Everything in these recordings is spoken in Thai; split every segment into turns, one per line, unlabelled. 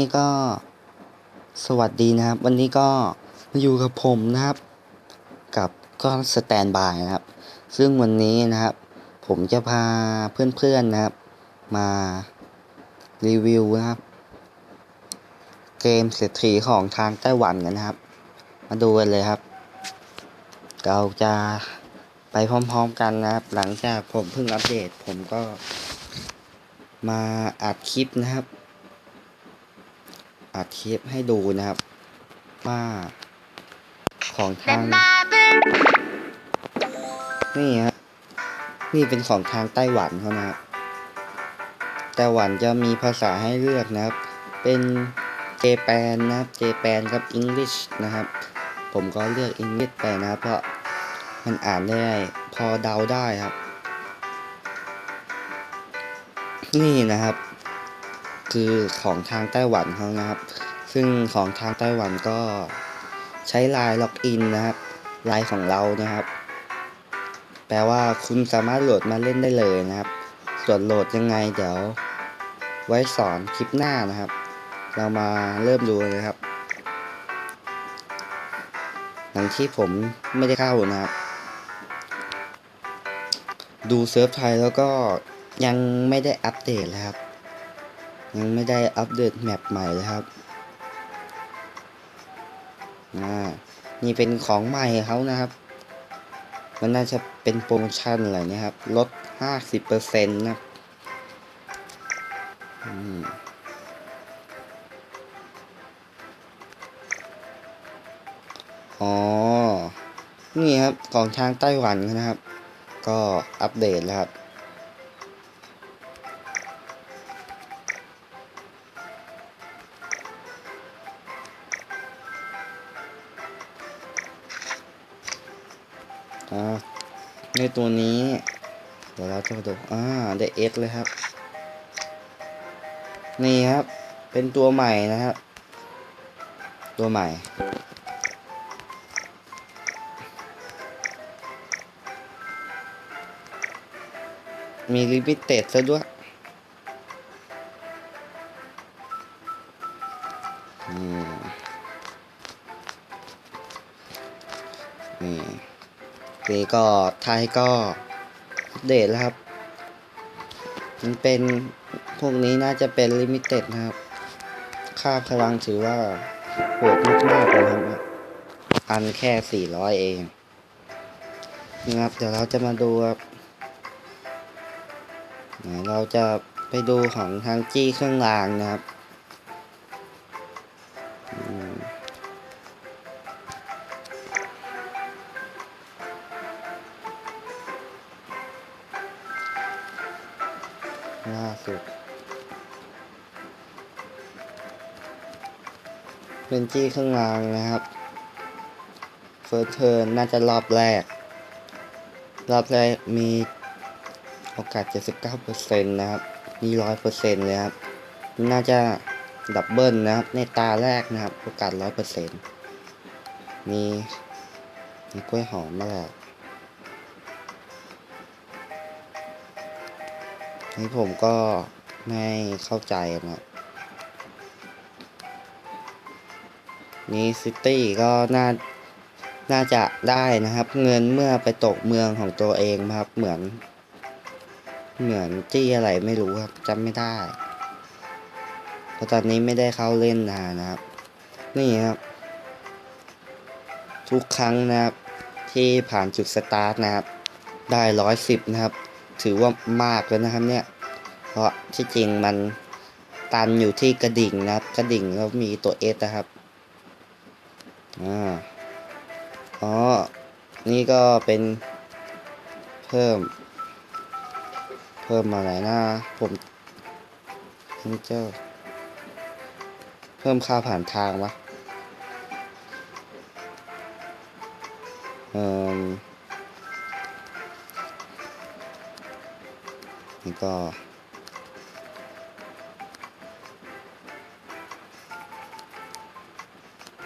นี่ก็สวัสดีนะครับ วันนี้ก็มาอยู่กับผมนะครับ กับก็สแตนบายนะครับ ซึ่งวันนี้นะครับ ผมจะพาเพื่อนๆนะครับ มารีวิวนะครับ เกมเศรษฐีของทางไต้หวันกันนะครับ มาดูกันเลยครับ เราจะไปพร้อมๆกันนะครับ หลังจากผมเพิ่งอัปเดต ผมก็มาอัดคลิปนะครับ อัดคลิปให้ดูนะครับ ว่า ของทาง นี่ฮะนี่เป็นของทางไต้หวันเขานะครับไต้หวันจะมีภาษาให้เลือกนะครับ เป็นเจแปนนะครับเจแปนกับอังกฤษนะครับ ผมก็เลือกอังกฤษไปนะครับ เพราะมันอ่านได้พอเดาได้ครับ นี่นะครับ คือของทางไต้หวันเขานะครับ ซึ่งของทางไต้หวันก็ใช้ไลน์ล็อกอินนะครับไลน์ของเรานะครับ แปลว่าคุณสามารถโหลดมาเล่นได้เลยนะครับ ส่วนโหลดยังไงเดี๋ยว ไว้สอนคลิปหน้านะครับ เรามาเริ่มดูเลยครับหลังที่ผมไม่ได้เข้านะครับ ดูเซิร์ฟไทยแล้วก็ยังไม่ได้อัปเดตเลยครับ ยังไม่ได้อัปเดตแมปใหม่เลยครับนี่เป็นของใหม่เขานะครับ มันน่าจะเป็นโปรโมชั่นอะไรนี่ยครับ ลด 50%นะอืมอ๋อ นี่ครับ ของทางไต้หวันนะครับ ก็อัปเดตแล้วครับ อ่าในตัวนี้ เดี๋ยวเราจะดูอ่าได้เอสเลยครับ นี่ครับ เป็นตัวใหม่นะครับ ตัวใหม่ มีลิมิเต็ดซะด้วย นี่ก็ไทยก็อัปเดตแล้วครับ มันเป็นพวกนี้น่าจะเป็นลิมิเต็ดนะครับ ค่าพลังถือว่าโหดมากๆเลยครับ อันแค่ 400 เองนะครับ เดี๋ยวเราจะมาดูครับเราจะไปดูของทางจี้เครื่องรางนะครับ ล่าสุด เป็นจี้เครื่องรางนะครับ เฟิร์สเทิร์นน่าจะรอบแรก รอบแรกมีโอกาส 79%นะครับ มี 100%เลยครับ น่าจะดับเบิลนะครับ ในตาแรกนะครับ โอกาส 100%มีมีกล้วยหอมมาแล้ว นี่ผมก็ไม่เข้าใจนะนี่ซิตี้ก็น่า น่าจะได้นะครับ เงินเมื่อไปตกเมืองของตัวเองนะครับ เหมือน เหมือนที่อะไรไม่รู้ครับจำไม่ได้เพราะตอนนี้ไม่ได้เข้าเล่นนานนะครับ นี่ครับ ทุกครั้งนะครับ ที่ผ่านจุดสตาร์ทนะครับ ได้ร้อยสิบนะครับ ถือว่ามากแล้วนะครับเนี่ย เพราะที่จริงมันตันอยู่ที่กระดิ่งนะครับ กระดิ่งแล้วมีตัวเอสนะครับอ่าอ๋อ นี่ก็เป็นเพิ่ม เพิ่มมาไหนนะผมนี่เจ้าเพิ่มค่าผ่านทางวะเอ่อ นี่ก็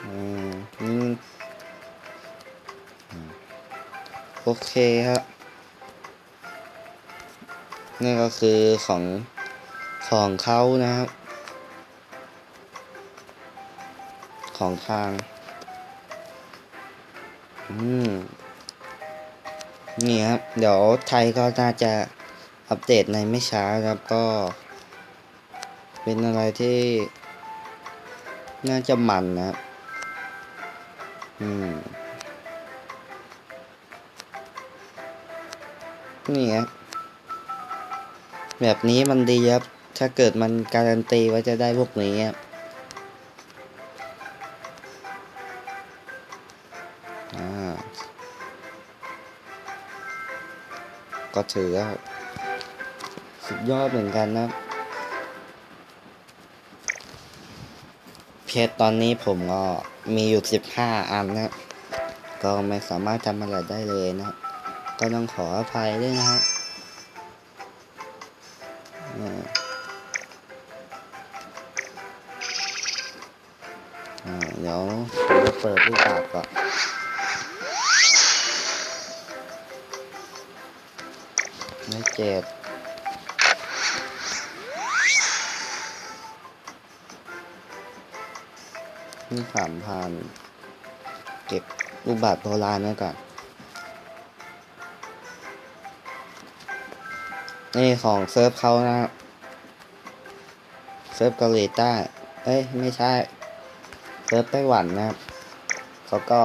อืมโอเคครับ นี่ก็คือของของเขานะครับ ของทาง อืม นี่ครับ เดี๋ยวไทยก็น่าจะ อัปเดตในไม่ช้าครับก็ เป็นอะไรที่ น่าจะมันนะครับอืมนี่ครับแบบนี้มันดีครับ ถ้าเกิดมันการันตีว่าจะได้พวกนี้ครับก็ถือว่า สุดยอดเหมือนกันนะเพชรตอนนี้ผมก็มีอยู่สิบห้าอันนะก็ไม่สามารถทำอะไรได้เลยนะ ก็ต้องขออภัยด้วยนะครับ สามพันเก็บรูปแบบโบราณไว้ก่อนนี่ของเซิร์ฟเขานะครับเซิร์ฟเกาหลีใต้เอ้ย ไม่ใช่ เซิร์ฟไต้หวันนะครับเขาก็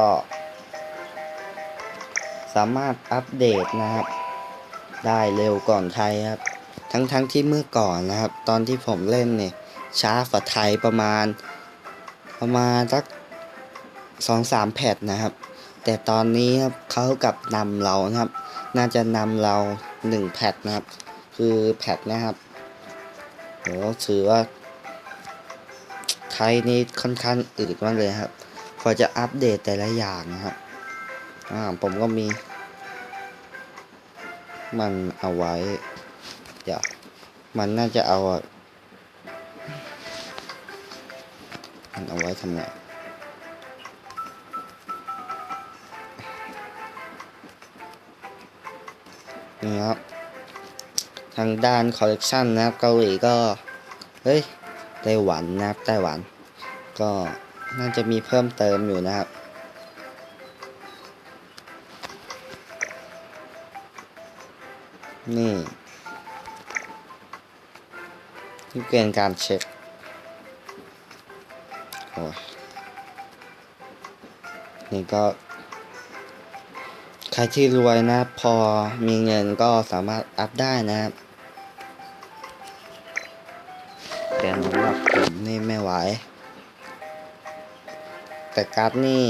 สามารถอัปเดตนะครับ ได้เร็วก่อนไทยครับ ทั้งทั้งที่เมื่อก่อนนะครับ ตอนที่ผมเล่นเนี่ยช้ากว่าไทยประมาณ ประมาณสัก สองสามแพทนะครับ แต่ตอนนี้ครับเขากับนำเรานะครับ น่าจะนำเราหนึ่งแพทนะครับ คือแพทนะครับโหถือว่าไทยนี่ค่อนข้างอืดมากเลยครับพอจะอัปเดตแต่ละอย่างนะครับอ่าผมก็มี มันเอาไว้ เดี๋ยว มันน่าจะเอามันเอาไว้ทำไง นี่ครับทางด้านคอลเลกชันนะครับเกาหลีก็ เฮ้ยไต้หวันนะครับไต้หวัน ก็น่าจะมีเพิ่มเติมอยู่นะครับนี่นี่เป็นการเช็คโอ้ยนี่ก็ ใครที่รวยนะ พอมีเงินก็สามารถอัพได้นะครับแต่สำหรับผมนี่ไม่ไหว แต่การ์ดนี่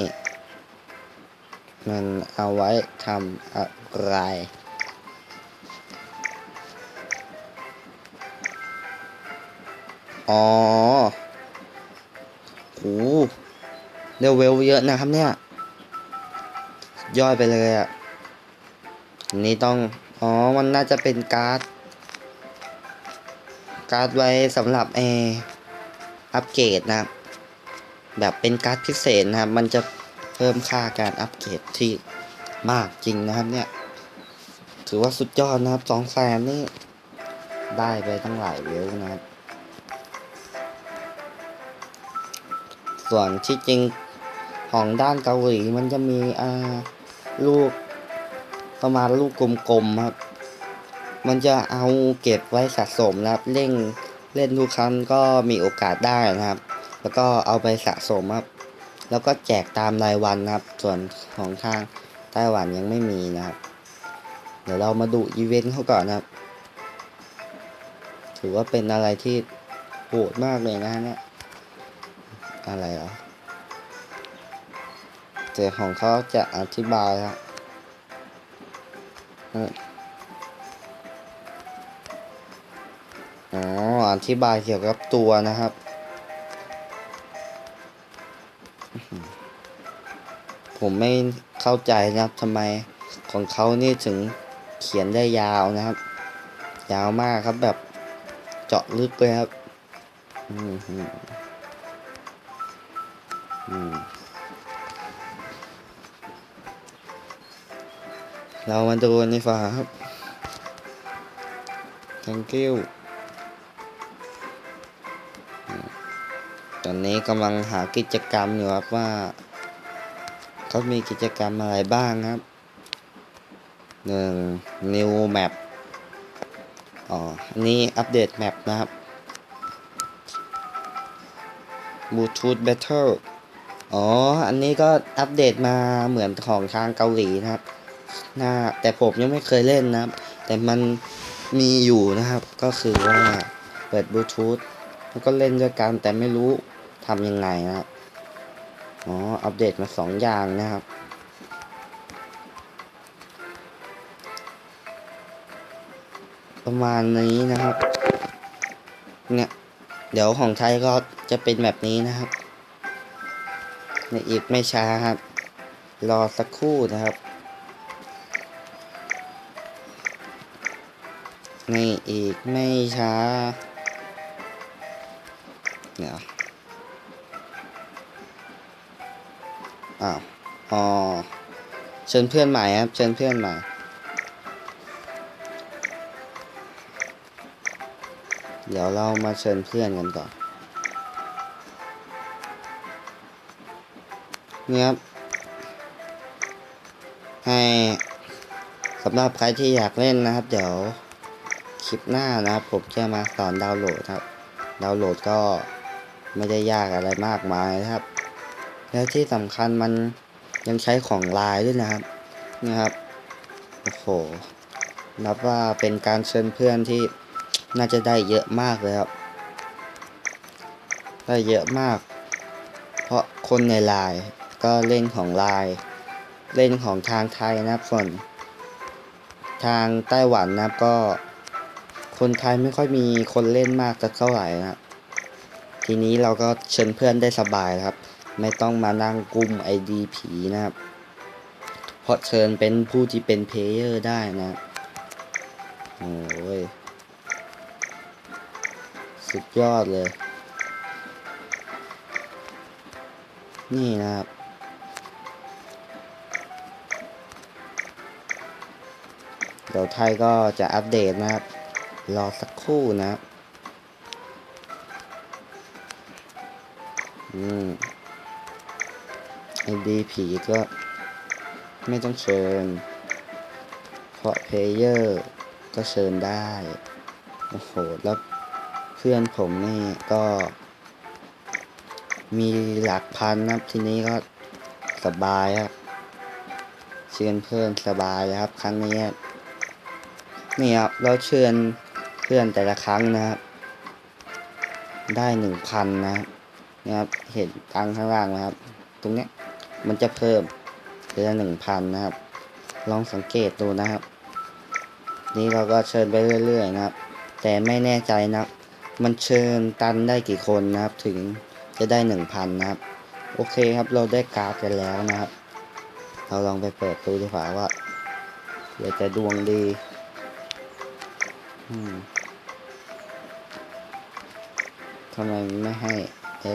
มันเอาไว้ทำอะไรอ๋อโหเรเวลเยอะนะครับเนี่ย ย่อยไปเลยอะนี้ต้อง อ๋อ มันน่าจะเป็นการ์ด การ์ดไว้สำหรับเอออัปเกรดนะครับ แบบเป็นการ์ดพิเศษนะครับ มันจะเพิ่มค่าการอัปเกรดที่มากจริงนะครับเนี่ย ถือว่าสุดยอดนะครับสองแสนนี่ได้ไปตั้งหลายเวลนะครับ ส่วนที่จริงของด้านเกาหลีมันจะมีอ่า ลูกประมาณลูกกลมๆครับ มันจะเอาเก็บไว้สะสมนะครับ เล่นเล่นทุกครั้งก็มีโอกาสได้นะครับ แล้วก็เอาไปสะสมครับ แล้วก็แจกตามรายวันนะครับ ส่วนของทางไต้หวันยังไม่มีนะครับ เดี๋ยวเรามาดูอีเวนต์เขาก่อนนะครับ ถือว่าเป็นอะไรที่โหดมากเลยนะเนี่ยอะไรเหรอ เจอของเขาจะอธิบายครับอ๋ออธิบายเกี่ยวกับตัวนะครับผมไม่เข้าใจนะครับทำไมของเขานี่ถึงเขียนได้ยาวนะครับ ยาวมากครับแบบเจาะลึกเลยครับ อืมอืม เรามาดูกันดีกว่าครับ thank you ตอนนี้กำลังหากิจกรรมอยู่ครับว่าเขามีกิจกรรมอะไรบ้างครับหนึ่ง new map อ๋อ อันนี้อัปเดตแมปนะครับ Bluetooth Battle อ๋อ อันนี้ก็อัปเดตมาเหมือนของทางเกาหลีนะครับ น่าแต่ผมยังไม่เคยเล่นนะครับ แต่มันมีอยู่นะครับ ก็คือว่าเปิดบลูทูธแล้วก็เล่นด้วยกันแต่ไม่รู้ทำยังไงนะครับอ๋อ อัปเดตมาสองอย่างนะครับประมาณนี้นะครับ เนี่ย เดี๋ยวของไทยก็จะเป็นแบบนี้นะครับ ในอีกไม่ช้าครับ รอสักครู่นะครับ ในอีกไม่ช้า เดี๋ยว อ้าว อ๋อ เชิญเพื่อนใหม่ครับ เชิญเพื่อนใหม่เดี๋ยวเรามาเชิญเพื่อนกันก่อนเนี่ยครับ ให้สำหรับใครที่อยากเล่นนะครับ เดี๋ยว ลิปหน้านะครับ ผมจะมาสอนดาวน์โหลดครับ ดาวน์โหลดก็ไม่ได้ยากอะไรมากมายนะครับ แล้วที่สำคัญมันยังใช้ของไลน์ด้วยนะครับนี่ครับโอ้โหนับว่าเป็นการเชิญเพื่อนที่น่าจะได้เยอะมากเลยครับ ได้เยอะมาก เพราะคนในไลน์ก็เล่นของไลน์เล่นของทางไทยนะครับส่วนทางไต้หวันนะครับก็ คนไทยไม่ค่อยมีคนเล่นมากสักเท่าไหร่นะครับทีนี้เราก็เชิญเพื่อนได้สบายครับ ไม่ต้องมานั่งกุมไอดีผีนะครับ เพราะเชิญเป็นผู้ที่เป็นเพลเยอร์ได้นะโอ้ยสุดยอดเลย นี่นะครับเดี๋ยวไทยก็จะอัปเดตนะครับ รอสักครู่นะ อืมไอดีผีก็ไม่ต้องเชิญ เพราะเพลเยอร์ก็เชิญได้ โอ้โห แล้วเพื่อนผมนี่ก็ มีหลักพันนะครับทีนี้ก็สบายครับเชิญเพื่อนสบายครับ ครั้งนี้ครับนี่ครับเราเชิญ พื่อนแต่ละครั้งนะครับ ได้หนึ่งพันนะนะครับ เห็นตังข้างล่างนะครับ ตรงนี้มันจะเพิ่มเดือนหนึ่งพันนะครับ ลองสังเกตดูนะครับ นี่เราก็เชิญไปเรื่อยๆนะครับ แต่ไม่แน่ใจนะมันเชิญตันได้กี่คนนะครับ ถึงจะได้หนึ่งพันนะครับ โอเคครับเราได้การ์ดกันแล้วนะครับ เราลองไปเปิดดูดีกว่าว่าเดี๋ยวจะดวงดี อืม ทำไมไม่ให้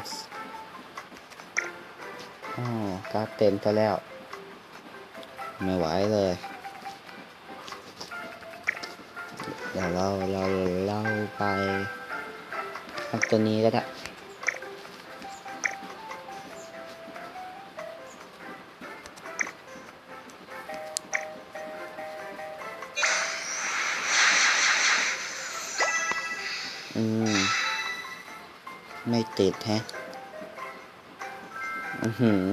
X อ๋อการ์ดเต็มซะแล้ว ไม่ไหวเลย เดี๋ยวเราเราเล่าไปเอาตัวนี้ก็ได้อืม ไม่ติดแฮะอือหือ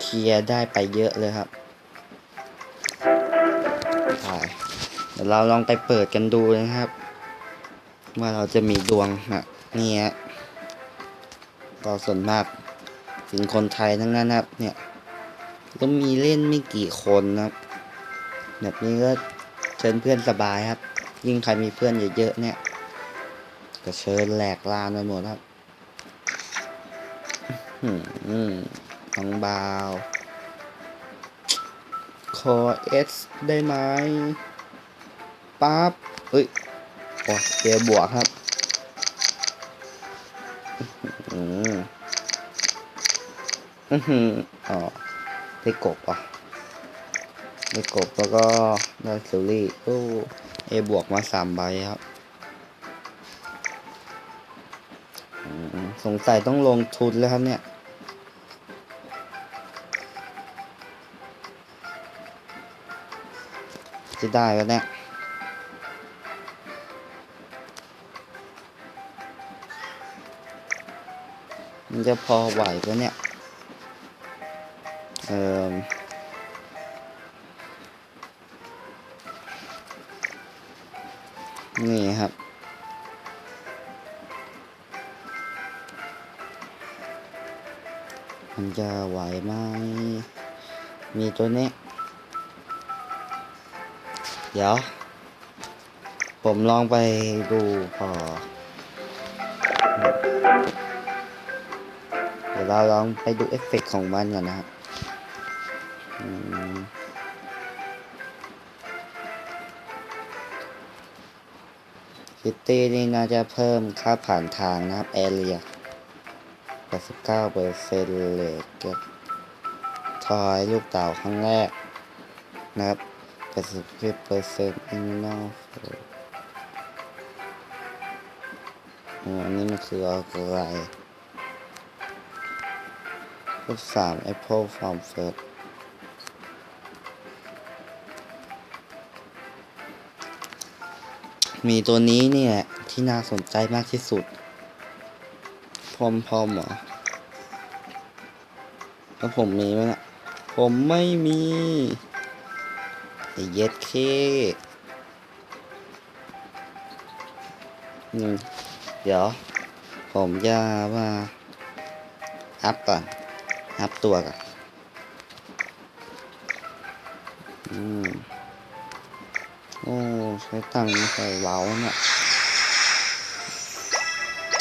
เคลียร์ได้ไปเยอะเลยครับเดี๋ยวเราลองไปเปิดกันดูนะครับ ว่าเราจะมีดวงนะนี่ฮะก็ส่วนมากถึงคนไทยทั้งนั้นครับ เนี่ยก็มีเล่นไม่กี่คนนะครับแบบนี้ก็เชิญเพื่อนสบายครับ ยิ่งใครมีเพื่อนเยอะๆเนี่ย ก็เชิญแหลกลานไปหมดครับอืมอืมน้องบาวขอเอสได้ไหมปั๊บเฮ้ยโอ้เดี๋บวกครับอืมอือหืออ๋อได้กบอะได้กบแล้วก็ได้ซิลลี่โอ้เอบวกมาสามใบครับ สงสัยต้องลงทุนแล้วครับเนี่ย จะได้แล้วเนี่ยมันจะพอไหวปะเนี่ย เออนี่ครับ มันจะไหวไหมมีตัวนี้ เดี๋ยว ผมลองไปดูพอเดี๋ยวเราลองไปดูเอฟเฟกต์ของมันก่อนนะครับอืมคิตตี้นี่น่าจะเพิ่มค่าผ่านทางนะครับแอเรีย 89เปอร์เซ็นต์เลยเก็บทอยลูกเต่าครั้งแรกนะครับ80เปอร์เซ็นต์อินนอลอันนี้มันคืออะไรรูปสาม Apple Farm First มีตัวนี้เนี่ย ที่น่าสนใจมากที่สุด มพรอมเหรอแล้วผมมีไหมนะผมไม่มีไอ้เย็ดเคอืมเดี๋ยว ผมจะว่า อัพก่อน อัพตัวก่อนอืมโอ้ ใช้ตังค์ใส่เว้าเนี่ย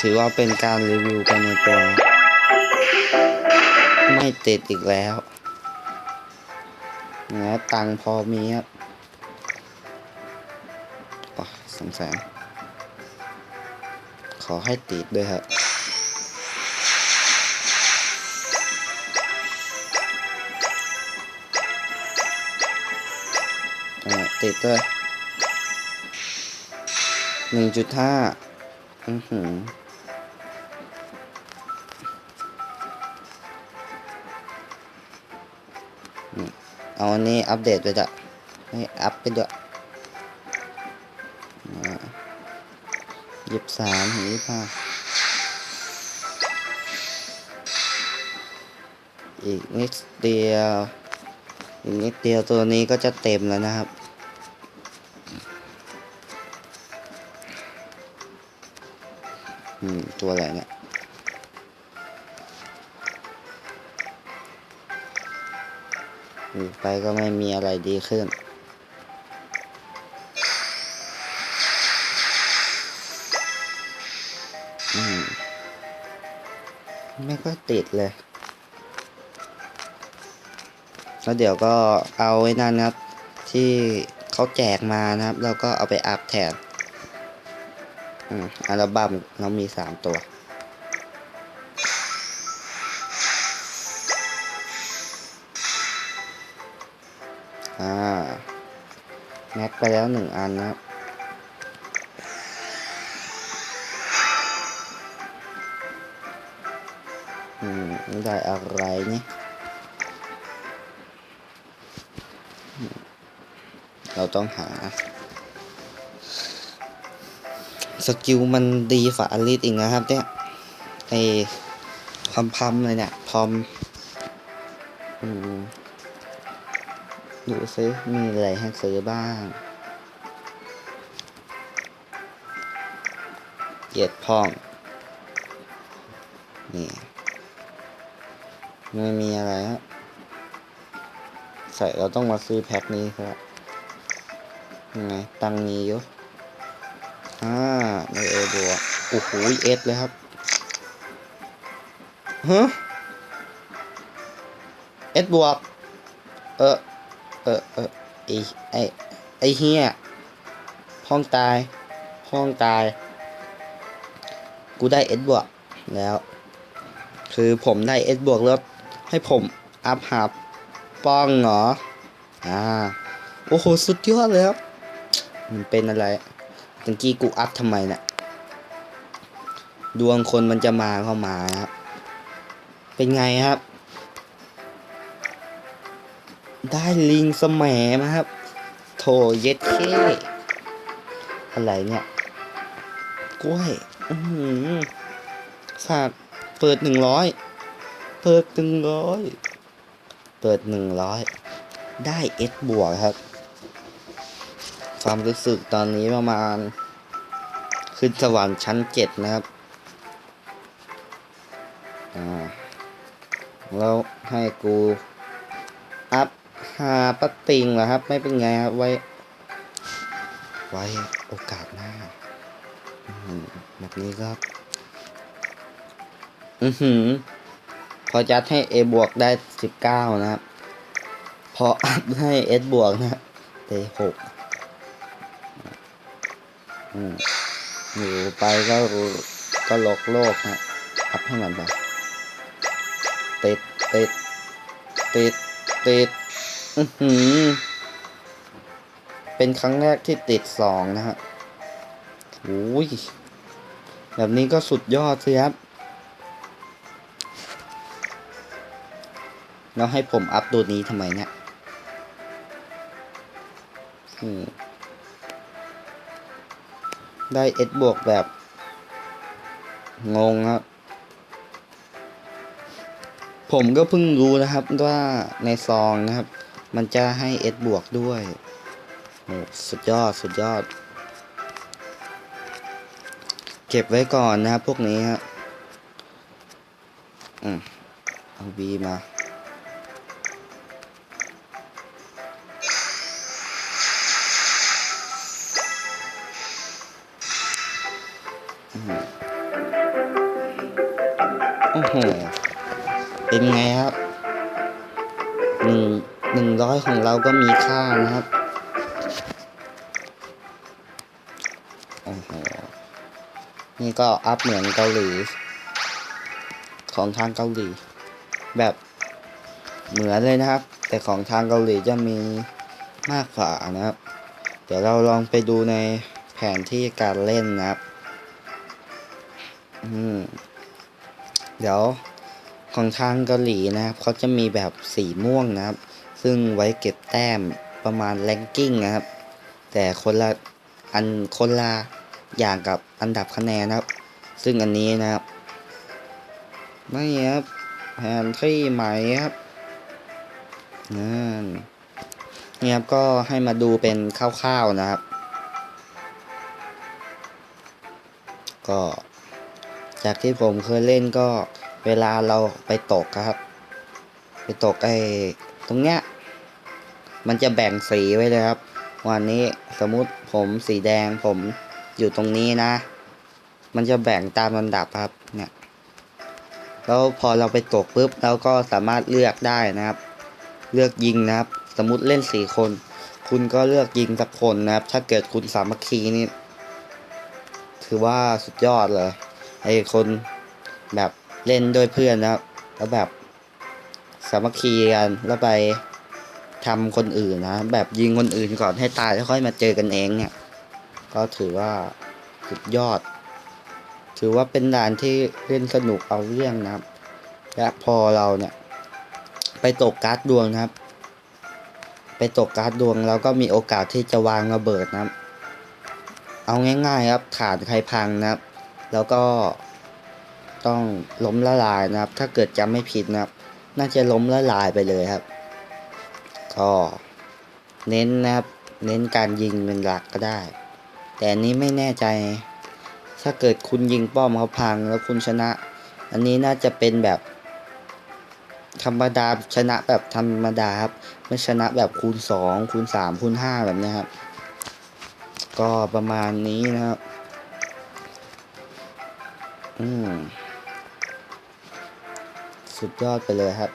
ถือว่าเป็นการรีวิวไปในตัว ไม่ติดอีกแล้วนะตังพอมีครับอ๋อสงแสนขอให้ติดด้วยครับติดด้วยหนึ่งจุดห้าอือหือ เอาอันนี้อัปเดตไปจ้ะให้อัพไปด้วยยี่สามถึงยี่ห้าอีกนิดเดียว อีกนิดเดียวตัวนี้ก็จะเต็มแล้วนะครับ อืม ตัวอะไรเนี่ย อยู่ไปก็ไม่มีอะไรดีขึ้น อืม ไม่ค่อยติดเลย แล้วเดี๋ยวก็เอาไว้นั่นนะครับ ที่เขาแจกมานะครับ แล้วก็เอาไปอัพแทนอัลบั้มเรามีสามตัว อ่าแม็กไปแล้วหนึ่งอันนะครับอืมได้อะไรนี่เราต้องหา สกิลมันดีฝ่าอลิสอีกนะครับเนี่ยไอพอมพัมเลยเนี่ย พอม ดูซิมีอะไรให้ซื้อบ้างเหยียดพ่อง นี่ไม่มีอะไรฮะใส่เราต้องมาซื้อแพ็คนี้ครับยังไง ตังมีอยู่อ่าในเอบวกโอ้โหเอสเลยครับฮะเอสบวก เออ เออเออไอไอไอเฮียห้องตาย ห้องตาย กูได้เอสบวกแล้ว คือผมได้เอสบวกแล้ว ให้ผมอัพหาป้องเหรอ อ่า โอ้โห สุดยอดเลยครับ มันเป็นอะไรตะกี้กูอัพทำไมเนะี่ยดวงคนมันจะมาเข้ามาครับ เป็นไงครับ ได้ลิงสแหมมาครับ โถเย็ดเคอะไรเนี่ยกล้วยอือหือฝากเปิดหนึ่งร้อยเปิดหนึ่งร้อยเปิดหนึ่งร้อยได้เอสบวกครับ ความรู้สึกตอนนี้ประมาณ ขึ้นสวรรค์ชั้นเจ็ดนะครับอ่าแล้วให้กู อัพ หาปะติงเหรอครับ ไม่เป็นไงครับ ไว้ ไว้โอกาสหน้าแบบนี้ก็อือหือ พอจัดให้ A บวกได้สิบเก้านะครับ พออัพให้ S บวกนะครับได้หกอืมอยู่ไปก็ก็ลกโลกนะอัพให้มันไปติดติดติดติด อือหือ เป็นครั้งแรกที่ติดสองนะฮะโอ้ย แบบนี้ก็สุดยอดสิครับแล้วให้ผมอัพตัวนี้ทำไมเนี่ยได้เอสบวกแบบ งงครับ ผมก็เพิ่งรู้นะครับว่าในซองนะครับ มันจะให้เอสบวกด้วยโอ้สุดยอดสุดยอด เก็บไว้ก่อนนะครับพวกนี้ครับอืมเอาบีมาโอ้โห เป็นไงครับหนึ่ง หนึ่งร้อยของเราก็มีค่านะครับโอ้โหนี่ก็อัพเหมือนเกาหลี ของทางเกาหลี แบบเหมือนเลยนะครับ แต่ของทางเกาหลีจะมีมากกว่านะครับ เดี๋ยวเราลองไปดูในแผนที่การเล่นนะครับ อืม เดี๋ยวของทางเกาหลีนะครับเขาจะมีแบบสีม่วงนะครับ ซึ่งไว้เก็บแต้มประมาณแรงกิ้งนะครับ แต่คนละอันคนละอย่างกับอันดับคะแนนนะครับ ซึ่งอันนี้นะครับไม่ครับแผนที่ใหม่ครับนั่นนี่ครับก็ให้มาดูเป็นคร่าวๆนะครับ ก็ จากที่ผมเคยเล่นก็เวลาเราไปตกครับ ไปตกไอ้ตรงเนี้ย มันจะแบ่งสีไว้เลยครับ วันนี้สมมติผมสีแดงผมอยู่ตรงนี้นะ มันจะแบ่งตามลำดับครับเนี่ยแล้วพอเราไปตกปุ๊บเราก็สามารถเลือกได้นะครับ เลือกยิงนะครับ สมมติเล่นสี่คน คุณก็เลือกยิงสักคนนะครับ ถ้าเกิดคุณสามัคคีนี่ถือว่าสุดยอดเลยไอ้คนแบบเล่นด้วยเพื่อนนะครับ แล้วแบบสามัคคีกันแล้วไป ทำคนอื่นนะแบบยิงคนอื่นก่อนให้ตายแล้วค่อยมาเจอกันเองเนี่ย ก็ถือว่าสุดยอด ถือว่าเป็นด่านที่เล่นสนุกเอาเรื่องนะครับ และพอเราเนี่ย ไปตกการ์ดดวงนะครับ ไปตกการ์ดดวงเราก็มีโอกาสที่จะวางระเบิดนะครับ เอาง่ายๆครับฐานใครพังนะครับ แล้วก็ต้องล้มละลายนะครับ ถ้าเกิดจำไม่ผิดนะครับ น่าจะล้มละลายไปเลยครับ ก็เน้นนะครับ เน้นการยิงเป็นหลักก็ได้ แต่อันนี้ไม่แน่ใจ ถ้าเกิดคุณยิงป้อมเขาพังแล้วคุณชนะ อันนี้น่าจะเป็นแบบ ธรรมดาชนะแบบธรรมดาครับไม่ชนะแบบคูณสองคูณสามคูณห้าแบบนี้ครับ ก็ประมาณนี้นะครับ อืม สุดยอดไปเลยครับ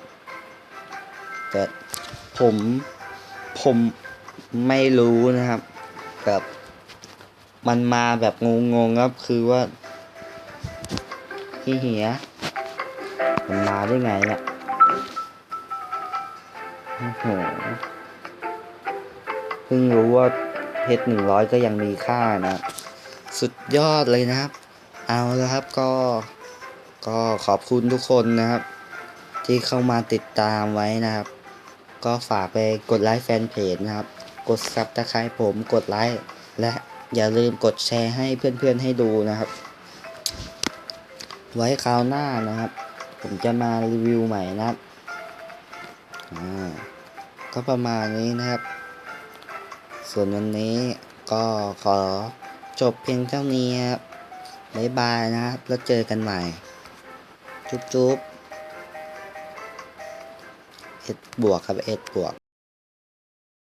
แต่ ผมผมไม่รู้นะครับ แบบมันมาแบบงงๆครับคือว่าที่เหียมันมาได้ไงเนี่ยโอ้โหเพิ่งรู้ว่าเพชรหนึ่งร้อยก็ยังมีค่านะ สุดยอดเลยนะครับ เอาแล้วครับก็ก็ขอบคุณทุกคนนะครับ ที่เข้ามาติดตามไว้นะครับ ก็ฝากไปกดไลค์แฟนเพจนะครับ กดซับตะไคร้ผมกดไลค์และอย่าลืมกดแชร์ให้เพื่อนๆให้ดูนะครับ ไว้คราวหน้านะครับ ผมจะมารีวิวใหม่นะครับอ่าก็ประมาณนี้นะครับ ส่วนวันนี้ก็ขอจบเพียงเท่านี้ครับบ๊ายบายนะครับ แล้วเจอกันใหม่ จุ๊บจุ๊บ เอ็ดบวกครับเอ็ดบวก